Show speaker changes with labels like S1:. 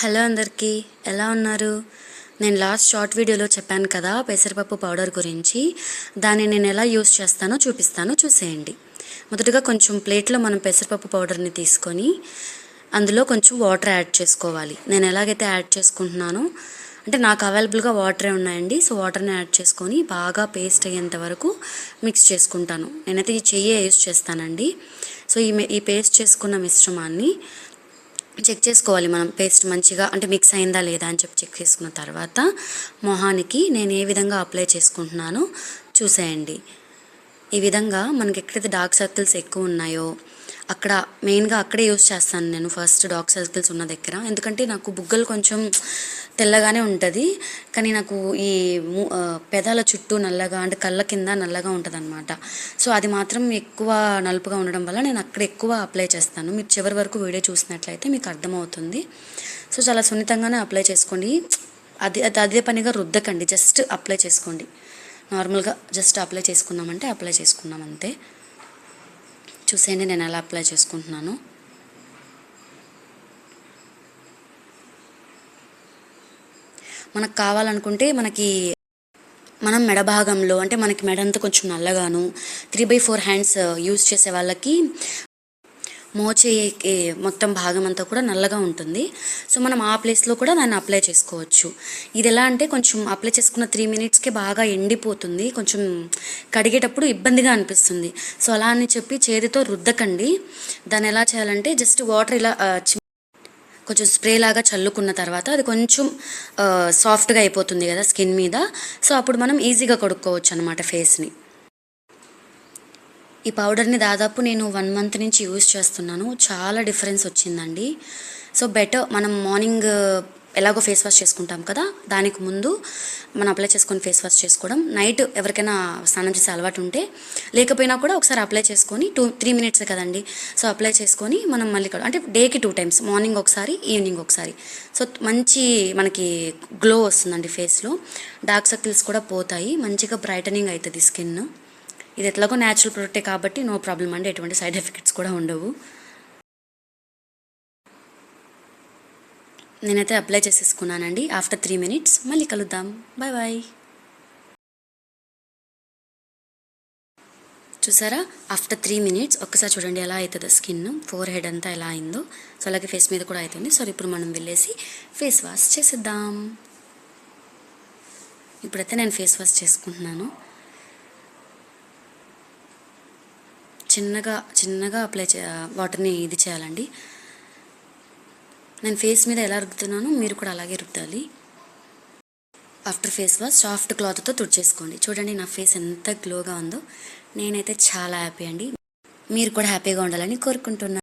S1: Hello అందరికీ ఎలా ఉన్నారు? నేను లాస్ట్ షార్ట్ వీడియోలో చెప్పాను కదా పెసరపప్పు పౌడర్ గురించి. దాన్ని నేను ఎలా యూస్ చేస్తానో చూపిస్తాను చూసేయండి. మొదటగా కొంచెం ప్లేట్లో మనం పెసరపప్పు పౌడర్ని తీసుకొని అందులో కొంచెం వాటర్ యాడ్ చేసుకోవాలి. నేను ఎలాగైతే యాడ్ చేసుకుంటున్నానో అంటే నాకు అవైలబుల్గా వాటరే ఉన్నాయండి సో వాటర్ని యాడ్ చేసుకొని బాగా పేస్ట్ అయ్యేంత వరకు మిక్స్ చేసుకుంటాను. నేనైతే ఈ చెయ్యే యూస్ చేస్తానండి. సో ఈ ఈ పేస్ట్ చేసుకున్న మిశ్రమాన్ని చెక్ చేసుకోవాలి మనం. పేస్ట్ మంచిగా అంటే మిక్స్ అయిందా లేదా అని చెప్పి చెక్ చేసుకున్న తర్వాత మొహానికి నేను ఏ విధంగా అప్లై చేసుకుంటున్నానో చూసేయండి. ఈ విధంగా మనకి ఎక్కడైతే డార్క్ సర్కిల్స్ ఎక్కువ ఉన్నాయో అక్కడ మెయిన్గా అక్కడే యూస్ చేస్తాను నేను ఫస్ట్ డార్క్ సర్కిల్స్ ఉన్న దగ్గర. ఎందుకంటే నాకు బుగ్గలు కొంచెం తెల్లగానే ఉంటుంది. కానీ నాకు ఈ పెదాల చుట్టూ నల్లగా అంటే కళ్ళ కింద నల్లగా ఉంటుంది సో అది మాత్రం ఎక్కువ నలుపుగా ఉండడం వల్ల నేను అక్కడ ఎక్కువ అప్లై చేస్తాను. మీరు చివరి వరకు వీడియో చూసినట్లయితే మీకు అర్థమవుతుంది. సో చాలా సున్నితంగానే అప్లై చేసుకోండి. అది అది అదే పనిగా రుద్దకండి. జస్ట్ అప్లై చేసుకోండి. నార్మల్గా జస్ట్ అప్లై చేసుకున్నామంటే అప్లై చేసుకున్నాం అంతే. చూసేయండి నేను ఎలా అప్లై చేసుకుంటున్నాను. మనకు కావాలనుకుంటే మనకి మనం మెడ భాగంలో అంటే మనకి మెడ అంతా కొంచెం నల్లగాను three by four hands use చేసే వాళ్ళకి మోచేయి మొత్తం భాగం అంతా కూడా నల్లగా ఉంటుంది. సో మనం ఆ ప్లేస్లో కూడా దాన్ని అప్లై చేసుకోవచ్చు. ఇది ఎలా అంటే కొంచెం అప్లై చేసుకున్న త్రీ మినిట్స్కి బాగా ఎండిపోతుంది. కొంచెం కడిగేటప్పుడు ఇబ్బందిగా అనిపిస్తుంది. సో అలా అని చెప్పి చేతితో రుద్దకండి. దాన్ని ఎలా చేయాలంటే జస్ట్ వాటర్ ఇలా చి- కొంచెం స్ప్రే లాగా చల్లుకున్న తర్వాత అది కొంచెం సాఫ్ట్గా అయిపోతుంది కదా స్కిన్ మీద. సో అప్పుడు మనం ఈజీగా కొడుక్కోవచ్చు అనమాట ఫేస్ని ఈ పౌడర్ని దాదాపు నేను వన్ మంత్ నుంచి యూజ్ చేస్తున్నాను. చాలా డిఫరెన్స్ వచ్చిందండి. సో బెటర్ మనం మార్నింగ్ ఎలాగో ఫేస్ వాష్ చేసుకుంటాం కదా దానికి ముందు మనం అప్లై చేసుకొని ఫేస్ వాష్ చేసుకోవడం. నైట్ ఎవరికైనా స్నానం చేసే అలవాటు ఉంటే లేకపోయినా కూడా ఒకసారి అప్లై చేసుకొని టూ త్రీ మినిట్స్ కదండి. సో అప్లై చేసుకొని మనం మళ్ళీ అంటే డేకి టూ టైమ్స్ మార్నింగ్ ఒకసారి ఈవినింగ్ ఒకసారి. సో మంచి మనకి గ్లో వస్తుందండి ఫేస్లో డార్క్ సర్కిల్స్ కూడా పోతాయి. మంచిగా బ్రైటనింగ్ అవుతుంది స్కిన్ ఇది ఎట్లాగో న్యాచురల్ ప్రొడక్టే కాబట్టి నో ప్రాబ్లం అండి. ఎటువంటి సైడ్ ఎఫెక్ట్స్ కూడా ఉండవు. నేనైతే అప్లై చేసేసుకున్నానండి. ఆఫ్టర్ త్రీ మినిట్స్ మళ్ళీ కలుద్దాం. బాయ్ బాయ్ చూసారా? ఆఫ్టర్ త్రీ మినిట్స్ ఒక్కసారి చూడండి ఎలా అవుతుందో స్కిన్. ఫోర్ హెడ్ అంతా ఎలా అయిందో. సో అలాగే ఫేస్ మీద కూడా అవుతుంది సో ఇప్పుడు మనం వెళ్ళేసి ఫేస్ వాష్ చేసేద్దాం. ఇప్పుడైతే నేను ఫేస్ వాష్ చేసుకుంటున్నాను. చిన్నగా చిన్నగా అప్లై చే వాటర్ని ఇది చేయాలండి. నేను ఫేస్ మీద ఎలా రుద్దుతున్నానో మీరు కూడా అలాగే రుద్దాలి. ఆఫ్టర్ ఫేస్ వాష్ సాఫ్ట్ క్లాత్తో తుడిచేసుకోండి. చూడండి నా ఫేస్ ఎంత గ్లోగా ఉందో. నేనైతే చాలా హ్యాపీ అండి. మీరు కూడా హ్యాపీగా ఉండాలని కోరుకుంటున్నాను.